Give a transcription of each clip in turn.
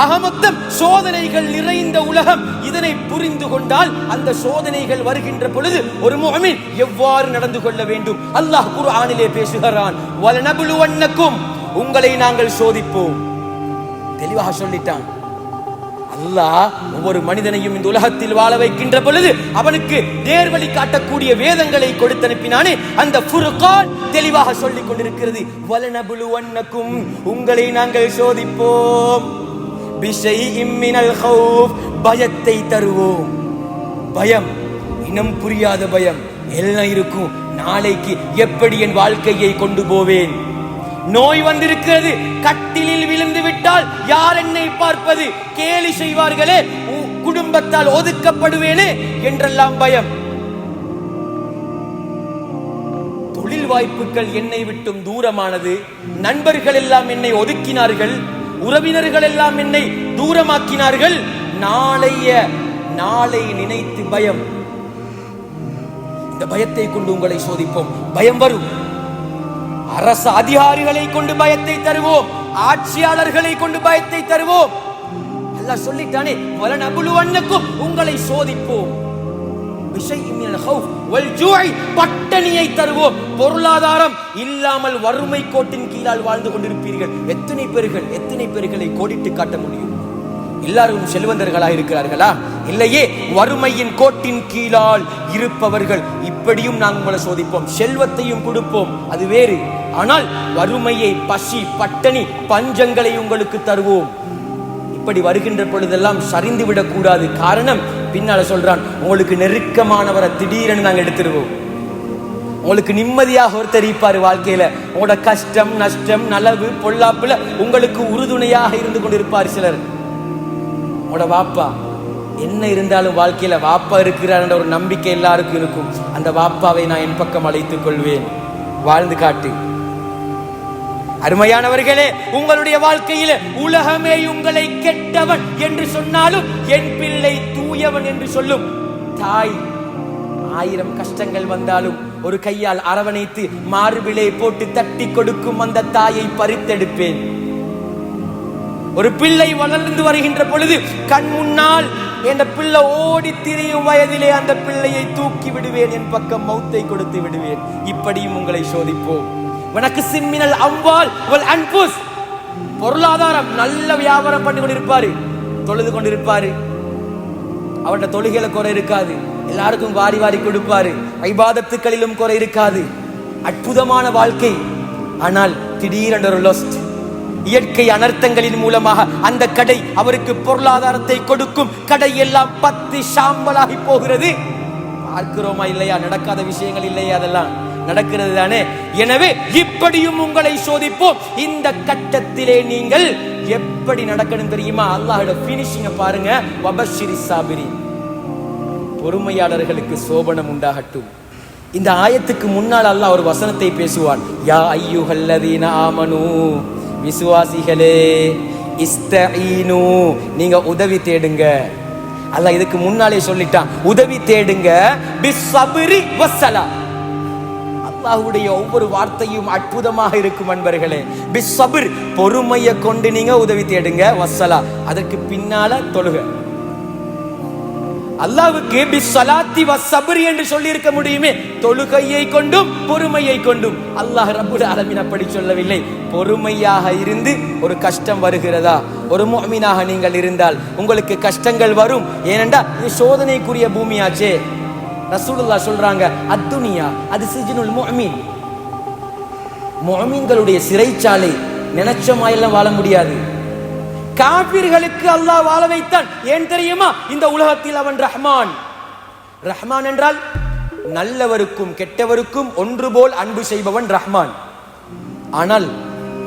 அகமொத்தம் சோதனைகள் நிறைந்த உலகம். இதனை புரிந்து கொண்டால் அந்த சோதனைகள் வருகின்ற பொழுது ஒரு முகமின் எவ்வாறு நடந்து கொள்ள வேண்டும்? அல்லாஹ் குர்ஆனிலே பேசுகிறான் வலனபுலுவன்னக்கும். உங்களை நாங்கள் சோதிப்போம். தெளிவாக சொல்லிட்டான். அல்லாஹ் ஒவ்வொரு மனிதனையும் இந்த உலகத்தில் வாழ வைக்கின்ற பொழுது அவனுக்கு நேர்வழி காட்டக்கூடிய வேதங்களை கொடுத்து அனுப்பினானே அந்த புருகான் தெளிவாக சொல்லிக் கொண்டிருக்கிறது வலனபுலுவன்னக்கும். உங்களை நாங்கள் சோதிப்போம். பிஷைஇம் மினல் பயத்தை தருவோம். பயம் இனம் புரியாத பயம் எல்லாம் இருக்கும். நாளைக்கு எப்படி என் வாழ்க்கையை கொண்டு போவேன்? நோய் வந்திருக்கிறது கட்டிலில் விழுந்து விட்டால் யார் என்னை பார்ப்பது? கேலி செய்வார்களே உ- குடும்பத்தால் ஒதுக்கப்படுவேனே என்றெல்லாம் பயம். தொழில் வாய்ப்புகள் என்னை விட்டும் தூரமானது. நண்பர்கள் எல்லாம் என்னை ஒதுக்கினார்கள். உறவினர்கள் எல்லாம் என்னை தூரமாக்கினார்கள். நாளைய நாளை நினைத்து பயம். இந்த பயத்தை கொண்டு உங்களை சோதிப்போம். பயம் வரும். அரசு அதிகாரிகளை கொண்டு பயத்தை தருவோம். ஆட்சியாளர்களை கொண்டு பயத்தை தருவோம். அல்லாஹ் சொல்லிட்டானே வலன் அபுலுவன்னக்கும் உங்களை சோதிப்போம். பிஷைஇம் பட்டணியை தருவோம். பொருளாதாரம் இல்லாமல் வறுமை கோட்டின் கீழால் வாழ்ந்து கொண்டிருப்பீர்கள். எத்தனை பேர்கள் எத்தனை பேர்களை கோடிட்டு காட்ட முடியும்? எல்லாரும் செல்வந்தர்களாக இருக்கிறார்களா? இல்லையே வறுமையின் கோட்டின் கீழால் இருப்பவர்கள் இப்படியும் நாங்கள் உங்களை சோதிப்போம். செல்வத்தையும் கொடுப்போம். அது வேறு. ஆனால் வறுமையை பசி பட்டணி பஞ்சங்களை உங்களுக்கு தருவோம். இப்படி வருகின்ற பொழுதெல்லாம் சரிந்து விடக்கூடாது. காரணம் பின்னால சொல்றான் உங்களுக்கு நெருக்கமானவரை திடீரென்னு நாங்க எடுத்துருவோம். உங்களுக்கு நிம்மதியாக ஒருத்தர் இருப்பாரு வாழ்க்கையில. உங்களோட கஷ்டம் நஷ்டம் நலவு பொல்லாப்புல உங்களுக்கு உறுதுணையாக இருந்து கொண்டு இருப்பார் சிலர். உங்களோட வாப்பா என்ன இருந்தாலும் வாழ்க்கையில வாப்பா இருக்கிறார் ஒரு நம்பிக்கை எல்லாருக்கும் இருக்கும். அந்த வாப்பாவை நான் என் பக்கம் அழைத்துக் கொள்வேன். வாழ்ந்து காட்டு. அருமையானவர்களே உங்களுடைய வாழ்க்கையில் உலகமே உங்களை கெட்டவன் என்று சொன்னாலும் என் பிள்ளை தூயவன் என்று சொல்லும். தாய் ஆயிரம் கஷ்டங்கள் வந்தாலும் ஒரு கையால் அரவணைத்து மார்பிலே போட்டு தட்டி கொடுக்கும் அந்த தாயை பறித்தெடுப்பேன். ஒரு பிள்ளை வளர்ந்து வருகின்ற பொழுது கண் முன்னால் என் பிள்ளை ஓடி திரியும் வயதிலே அந்த பிள்ளையை தூக்கி விடுவேன் என் பக்கம் மௌத்தை கொடுத்து விடுவேன். இப்படியும் உங்களை சோதிப்போம். உனக்கு சிம்மினல் அம்பால் உங்கள் அன்புஸ். பொருளாதாரம் நல்ல வியாபாரம் பண்ணி கொண்டிருப்பாரு. தொழுது கொண்டிருப்பாரு. அவருடைய தொழுகையில குறை இருக்காது. எல்லாருக்கும் வாரி வாரி கொடுப்பாரு. ஐபாதத்துக்களிலும் குறை இருக்காது. அற்புதமான வாழ்க்கை. ஆனால் திடீரென்ற ஒரு லொஸ்ட் இயற்கை அனர்த்தங்களின் மூலமாக அந்த கடை அவருக்கு பொருளாதாரத்தை கொடுக்கும். கடை எல்லாம் பத்து சாம்பலாகி போகிறது. பார்க்கிறோமா இல்லையா? நடக்காத விஷயங்கள் இல்லையா அதெல்லாம்? நடக்கிறது தானே எனவே இப்படியும் உங்களை சோதிப்போம். இந்த கட்டத்திலே நீங்கள் எப்படி நடக்கணும் தெரியுமா? அல்லாஹோட பினிஷிங்க பாருங்க. வபஷிரி சாபிரி பொறுமையாளர்களுக்கு சோபனம் உண்டாகட்டும். இந்த ஆயத்துக்கு முன்னால் அல்லாஹ் ஒரு வசனத்தை பேசுவான். யா ஐயுஹல்லதீன ஆமனு விசுவாசிகளே இஸ்தஈனு நீங்க உதவி தேடுங்க. அல்லாஹ் இதுக்கு முன்னாலே சொல்லிட்டான். உதவி தேடுங்க. பிஸ்ஸப்ரி வஸ்ஸலா அல்லாஹுடைய ஒவ்வொரு வார்த்தையும் அற்புதமாக இருக்கும் அன்பர்களே. பிசபிர் பொறுமையை கொண்டு நீங்க உதவி தேடுங்க. வசலா அதற்கு பின்னால தொழுக. அல்லாவுக்கு பிஸ்ஸலாத்தி வஸ்ஸப்ர் என்று சொல்லி இருக்க முடியுமே. தொழுகையை கொண்டும் பொறுமையை கொண்டும். அல்லாஹ் ரப்புல் ஆலமீன் அப்படி சொல்லவில்லை. பொறுமையாக இருந்து ஒரு கஷ்டம் வருகிறதா? ஒரு முஃமினாக நீங்கள் இருந்தால் உங்களுக்கு கஷ்டங்கள் வரும். ஏனென்றா இது சோதனைக்குரிய பூமியாச்சே. ரசூலுல்லா சொல்றாங்க அத்துனியா அது சிஜினுல் மொஹமீன் மொஹமீன்களுடைய சிறைச்சாலை நினைச்ச மாதிரிலாம் வாழ முடியாது. காபிர்களுக்கு அல்லாஹ் வாழ வைத்தான். ஏன் தெரியுமா? இந்த உலகத்தில் அவன் ரஹ்மான். ரஹ்மான் என்றால் நல்லவருக்கும் கெட்டவருக்கும் ஒன்று போல் அன்பு செய்பவன் ரஹ்மான். ஆனால்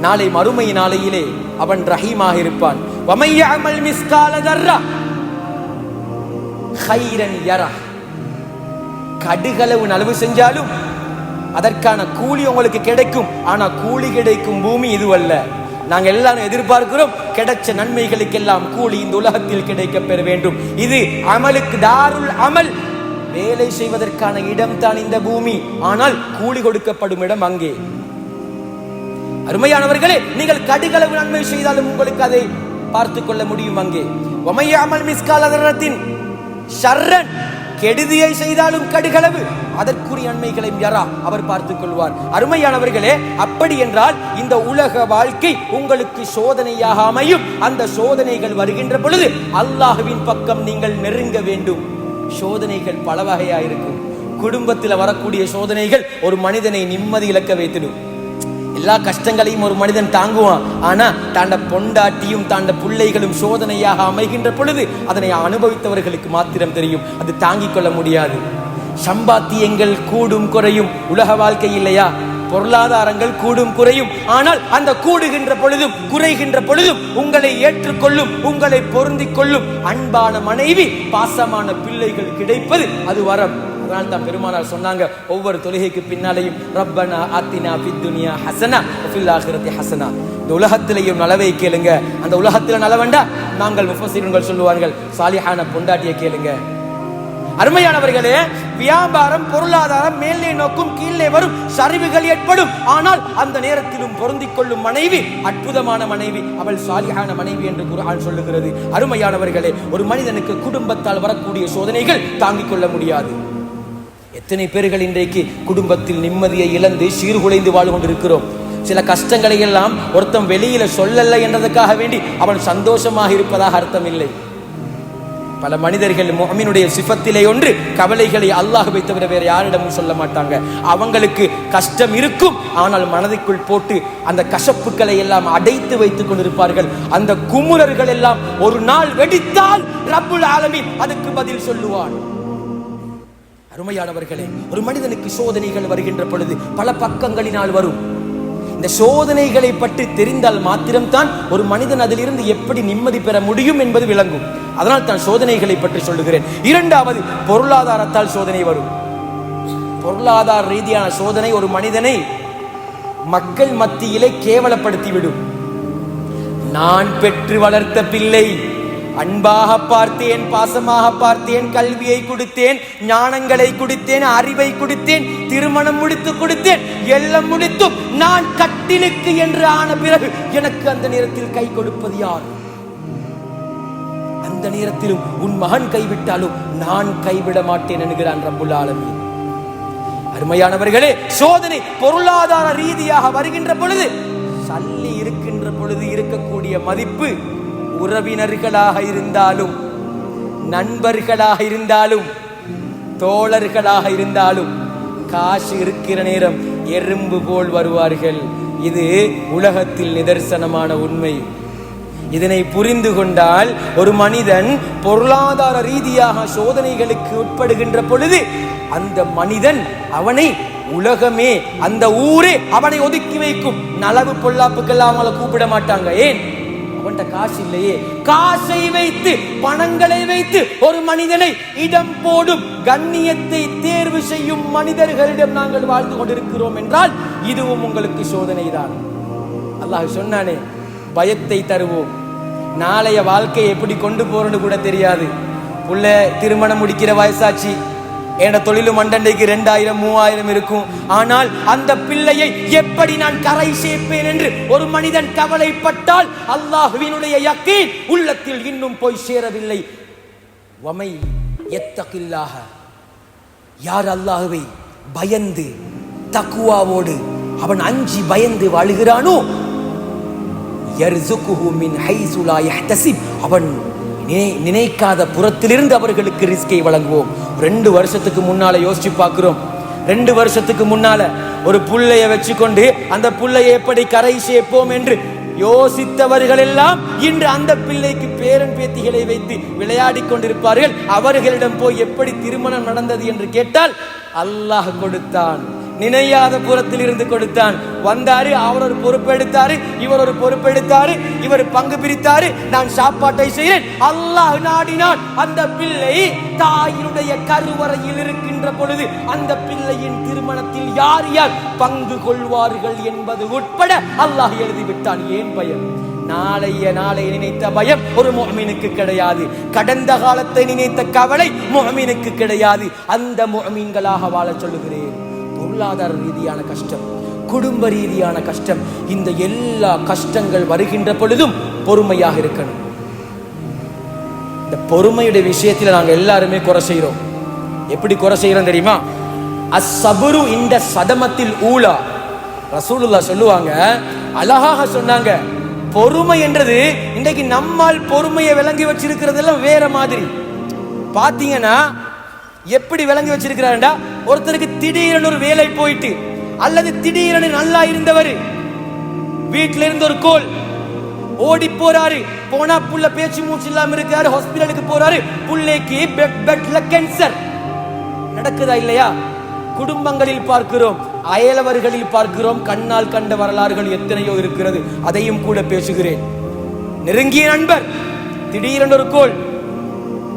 நாளை மறுமை நாளையிலே அவன் ரஹீமாக இருப்பான். வமையமல் மிஸ்கால தர்ரா. ஹைரன் யரா கடுகளவு நலவு செஞ்சாலும் அதற்கான கூலி உங்களுக்கு கிடைக்கும். ஆனா கூலி கிடைக்கும் பூமி இதுவல்ல நாங்கள் எல்லாரும் எதிர்பார்க்கிறோம் கிடைச்ச நன்மைகளுக்கெல்லாம் கூலி இந்த உலகத்தில் கிடைக்க பெற வேண்டும். இது அமலுக்கு தாருள் அமல். வேலை செய்வதற்கான இடம் தான் இந்த பூமி. ஆனால் கூலி கொடுக்கப்படும் இடம் அங்கே. அருமையானவர்களே நீங்கள் கடுகளவு நன்மை செய்தாலும் உங்களுக்கு அதை பார்த்து கொள்ள முடியும் அங்கே. ஒமையாமல் மிஸ்கால் அதரத்தின் ஷர்ரன். கெடுதியை செய்தாலும் கடுகளவு. அதற்குரிய நன்மைகளையும் யாரா அவர் பார்த்துக் கொள்வார். அருமையானவர்களே அப்படி என்றால் இந்த உலக வாழ்க்கை உங்களுக்கு சோதனையாக அமையும். அந்த சோதனைகள் வருகின்ற பொழுது அல்லாஹுவின் பக்கம் நீங்கள் நெருங்க வேண்டும். சோதனைகள் பல வகையா இருக்கும். குடும்பத்தில் வரக்கூடிய சோதனைகள் ஒரு மனிதனை நிம்மதி இழக்க வைத்திடும். எல்லா கஷ்டங்களையும் ஒரு மனிதன் தாங்குவான். ஆனா தாண்ட பொண்டாட்டியும் தாண்ட பிள்ளைகளும் சோதனையாக அமைகின்ற பொழுது அதனை அனுபவித்தவர்களுக்கு மாத்திரம் தெரியும். அது தாங்கிக் கொள்ள முடியாது. சம்பாத்தியங்கள் கூடும் குறையும். உலக வாழ்க்கை இல்லையா? பொருளாதாரங்கள் கூடும் குறையும். ஆனால் அந்த கூடுகின்ற பொழுதும் குறைகின்ற பொழுதும் உங்களை ஏற்றுக்கொள்ளும் உங்களை பொருந்திக் கொள்ளும் அன்பான மனைவி பாசமான பிள்ளைகள் கிடைப்பது அது வரம். அதனால தான் பெருமானார் சொன்னாங்க ஒவ்வொரு தொழுகைக்கு பின்னாலையும் ரப்பனா ஆத்தினா பித்துனியா ஹசனா ஃபில் ஆகிரத்தி ஹசனா. இந்த உலகத்திலேயும் நலவை கேளுங்க. அந்த உலகத்தில் நலவண்டா நாங்கள் முஃபசீர்கள் சொல்லுவார்கள் சாலிஹான பொண்டாட்டியை கேளுங்க. அருமையானவர்களே வியாபாரம் பொருளாதாரம் மேலே நோக்கும் கீழே வரும் சரிவுகள் ஏற்படும். ஆனால் அந்த நேரத்திலும் பொருந்திக் கொள்ளும் மனைவி அற்புதமான மனைவி அவள் சாலியான மனைவி என்று குரான் சொல்லுகிறது. அருமையானவர்களே ஒரு மனிதனுக்கு குடும்பத்தால் வரக்கூடிய சோதனைகள் தாங்கிக் கொள்ள முடியாது. எத்தனை பேர்கள் இன்றைக்கு குடும்பத்தில் நிம்மதியை இழந்து சீர்குலைந்து வாழ் கொண்டிருக்கிறோம்? சில கஷ்டங்களை எல்லாம் ஒருத்தன் வெளியில சொல்லல என்றதுக்காக வேண்டி அவன் சந்தோஷமாக இருப்பதாக அர்த்தம் இல்லை பல மனிதர்கள் முஹமினுடைய சிபத்திலே ஒன்று கவலைகளை அல்லாஹ்வை தவிர வேற யாரிடமும் சொல்ல மாட்டாங்க. அவங்களுக்கு கஷ்டம் இருக்கும் ஆனால் மனதிற்குள் போட்டு அந்த கசப்புக்களை எல்லாம் அடைத்து வைத்துக் கொண்டிருப்பார்கள். அந்த குமுறர்கள் எல்லாம் ஒரு நாள் வெடித்தால் ரப்புல் ஆலமி அதுக்கு பதில் சொல்லுவான். அருமையானவர்களே ஒரு மனிதனுக்கு சோதனைகள் வருகின்ற பொழுது பல பக்கங்களினால் வரும். இந்த சோதனைகளை பற்றி தெரிந்தால் மாத்திரம்தான் ஒரு மனிதன் அதிலிருந்து எப்படி நிம்மதி பெற முடியும் என்பது விளங்கும். அதனால் தான் சோதனைகளை பற்றி சொல்லுகிறேன். இரண்டாவது பொருளாதாரத்தால் சோதனை வரும். பொருளாதார ரீதியான சோதனை ஒரு மனிதனை மக்கள் மத்தியிலே கேவலப்படுத்தி விடும் நான் பெற்று வளர்த்த பிள்ளை அன்பாக பார்த்தேன் பாசமாக பார்த்தேன் கல்வியை கொடுத்தேன் ஞானங்களை கொடுத்தேன் அறிவை கொடுத்தேன் திருமணம் முடித்து கொடுத்தேன் எல்லாம் முடித்தும் நான் கட்டிலுக்கு என்று ஆன பிறகு எனக்கு அந்த நேரத்தில் கை கொடுப்பது யார்? அந்த நேரத்திலும் உன் மகன் கைவிட்டாலும் நான் கைவிட மாட்டேன் என்கிறான் ரப்புல் அருமையானவர்களே சோதனை பொருளாதார ரீதியாக வருகின்ற பொழுது சல்லி இருக்கின்ற பொழுது இருக்கக்கூடிய மதிப்பு உறவினர்களாக இருந்தாலும் நண்பர்களாக இருந்தாலும் தோழர்களாக இருந்தாலும் காசு இருக்கிற நேரம் எறும்பு போல் வருவார்கள். இது உலகத்தில் நிதர்சனமான உண்மை. இதனை புரிந்து கொண்டால் ஒரு மனிதன் பொருளாதார ரீதியாக சோதனைகளுக்கு உட்படுகின்ற பொழுது அந்த மனிதன் அவனை உலகமே அந்த ஊரே அவனை ஒதுக்கி வைக்கும். நலவு பொல்லாப்புக்கெல்லாம் அவங்கள கூப்பிட மாட்டாங்க. ஏன்? அவன்கிட்ட காசு இல்லையே. காசை வைத்து பணங்களை வைத்து ஒரு மனிதனை இடம் போடும் கண்ணியத்தை தேர்வு செய்யும் மனிதர்களிடம் நாங்கள் வாழ்ந்து கொண்டிருக்கிறோம் என்றால் இதுவும் உங்களுக்கு சோதனை தான் அல்லாஹ் சொன்னானே பயத்தை தருவோம். நாளைய வாழ்க்கையை எப்படி கொண்டு போறோன்னு கூட தெரியாது. உள்ள திருமணம் முடிக்கிற வயசாச்சு. என தொழிலும் மண்டண்டைக்கு ரெண்டாயிரம் மூவாயிரம் இருக்கும். ஆனால் அந்த பிள்ளையை எப்படி நான் கரை சேர்ப்பேன் என்று ஒரு மனிதன் கவலைப்பட்டால் அல்லாஹுவினுடைய யக்கீன் உள்ளத்தில் இன்னும் போய் சேரவில்லை. வமை எத்தகில்லாக யார் அல்லாஹுவை பயந்து தக்குவாவோடு அவன் அஞ்சி பயந்து வாழுகிறானோ? அவன் நினைக்காத புறத்திலிருந்து அவர்களுக்கு ரிஸ்கை வழங்குவோம். ரெண்டு வருஷத்துக்கு முன்னால யோசிச்சு பார்க்கிறோம். ரெண்டு வருஷத்துக்கு முன்னால ஒரு புள்ளைய வச்சுக்கொண்டு அந்த புள்ளையை எப்படி கரை சேர்ப்போம் என்று யோசித்தவர்கள் எல்லாம் இன்று அந்த பிள்ளைக்கு பேரன் பேத்திகளை வைத்து விளையாடி கொண்டிருப்பார்கள். அவர்களிடம் போய் எப்படி திருமணம் நடந்தது என்று கேட்டால் அல்லாஹ் கொடுத்தான். நினையாத புறத்தில் இருந்து கொடுத்தான். வந்தாரு அவர் ஒரு பொறுப்பெடுத்தாரு இவர் ஒரு பொறுப்பெடுத்தாரு இவர் பங்கு பிரித்தாரு நான் சாப்பாட்டை செய்கிறேன். அல்லாஹ் நாடினான். அந்த பிள்ளை தாயினுடைய கருவறையில் இருக்கின்ற பொழுது அந்த பிள்ளையின் திருமணத்தில் யார் யார் பங்கு கொள்வார்கள் என்பது உட்பட அல்லாஹ் எழுதிவிட்டான். ஏன் பயம்? நாளைய நாளை நினைத்த பயம் ஒரு முகமீனுக்கு கிடையாது. கடந்த காலத்தை நினைத்த கவலை முகமீனுக்கு கிடையாது. அந்த முகமீன்களாக வாழச் சொல்லுகிறேன். பொருளாதார ரீதியான கஷ்டம் குடும்ப ரீதியான கஷ்டம் இந்த எல்லா கஷ்டங்கள் வருகின்ற பொழுதும் பொறுமையாக இருக்கணும். இந்த பொறுமையுடைய விஷயத்தில் நாங்க எல்லாருமே குறை செய்றோம். எப்படி குறை செய்யறோம் தெரியுமா? அசபுரு இந்த சதமத்தில் ஊலா ரசூலுல்லா சொல்லுவாங்க அழகாக சொன்னாங்க பொறுமை என்றது இன்றைக்கு நம்மால் பொறுமையை விளங்கி வச்சிருக்கிறதெல்லாம் வேற மாதிரி. பாத்தீங்கன்னா எப்படி விளங்கி வச்சிருக்கிறாருடா ஒருத்தருக்கு திடீரென ஒரு வேலை போயிட்டு அல்லது திடீரென நல்லா இருந்தவர் வீட்டில இருந்து ஒரு கோல். ஓடி போறாரு போனா புள்ள பேச்சு மூச்சு இல்லாம இருக்காரு ஹாஸ்பிடலுக்கு போறாரு புள்ளைக்கு பெட் பெட்ல கேன்சர் நடக்குதா இல்லையா? குடும்பங்களில் பார்க்கிறோம் அயலவர்களில் பார்க்கிறோம் கண்ணால் கண்ட வரலாறுகள் எத்தனையோ இருக்கிறது அதையும் கூட பேசுகிறேன். நெருங்கிய நண்பர் திடீரென ஒரு கோல்.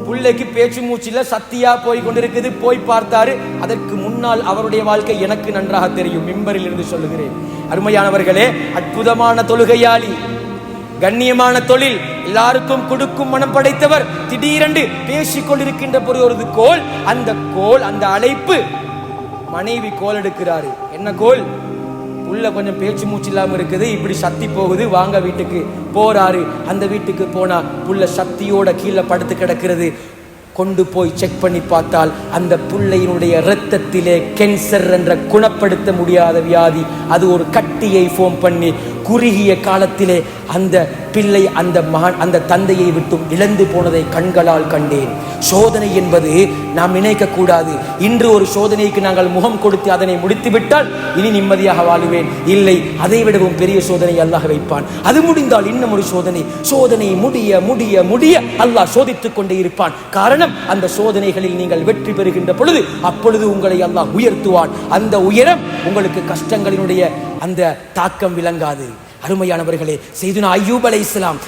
பிள்ளைக்கு பேச்சு மூச்சில சத்தியா போய் கொண்டிருக்குது போய் பார்த்தாரு. அதற்கு முன்னால் அவருடைய வாழ்க்கை எனக்கு நன்றாக தெரியும். மிம்பரில் இருந்து சொல்லுகிறேன். அருமையானவர்களே அற்புதமான தொழுகையாளி கண்ணியமான தொழில் எல்லாருக்கும் கொடுக்கும் மனம் படைத்தவர் திடீரென்று பேசிக் கொண்டிருக்கின்ற ஒரு கோல் அந்த கோல் அந்த அழைப்பு மனைவி கோல் எடுக்கிறாரு. என்ன கோல்? உள்ள கொஞ்சம் பேச்சு மூச்சு இல்லாமல் இருக்குது. இப்படி சக்தி போகுது. வாங்க வீட்டுக்கு. போறாரு. அந்த வீட்டுக்கு போனா புள்ள சக்தியோட கீழே படுத்து கிடக்கிறது. கொண்டு போய் செக் பண்ணி பார்த்தால் அந்த புள்ளையினுடைய இரத்தத்திலே கேன்சர் என்ற குணப்படுத்த முடியாத வியாதி. அது ஒரு கட்டியை ஃபோம் பண்ணி குறுகிய காலத்திலே அந்த பிள்ளை அந்த மகன் அந்த தந்தையை விட்டும் இழந்து போனதை கண்களால் கண்டேன். சோதனை என்பது நாம் நினைக்கக்கூடாது இன்று ஒரு சோதனைக்கு நாங்கள் முகம் கொடுத்து அதனை முடித்துவிட்டால் இனி நிம்மதியாக வாழுவேன். இல்லை அதை விடவும் பெரிய சோதனை அல்லாஹ் வைப்பான். அது முடிந்தால் இன்னும் ஒரு சோதனை. சோதனை முடிய முடிய முடிய அல்லாஹ் சோதித்துக் கொண்டே இருப்பான். காரணம் அந்த சோதனைகளில் நீங்கள் வெற்றி பெறுகின்ற பொழுது அப்பொழுது உங்களை அல்லாஹ் உயர்த்துவான். அந்த உயரம் உங்களுக்கு கஷ்டங்களினுடைய அந்த தாக்கம் விளங்காது. அருமையானவர்களே செய்துனா ஐயூப் அலை இஸ்லாம்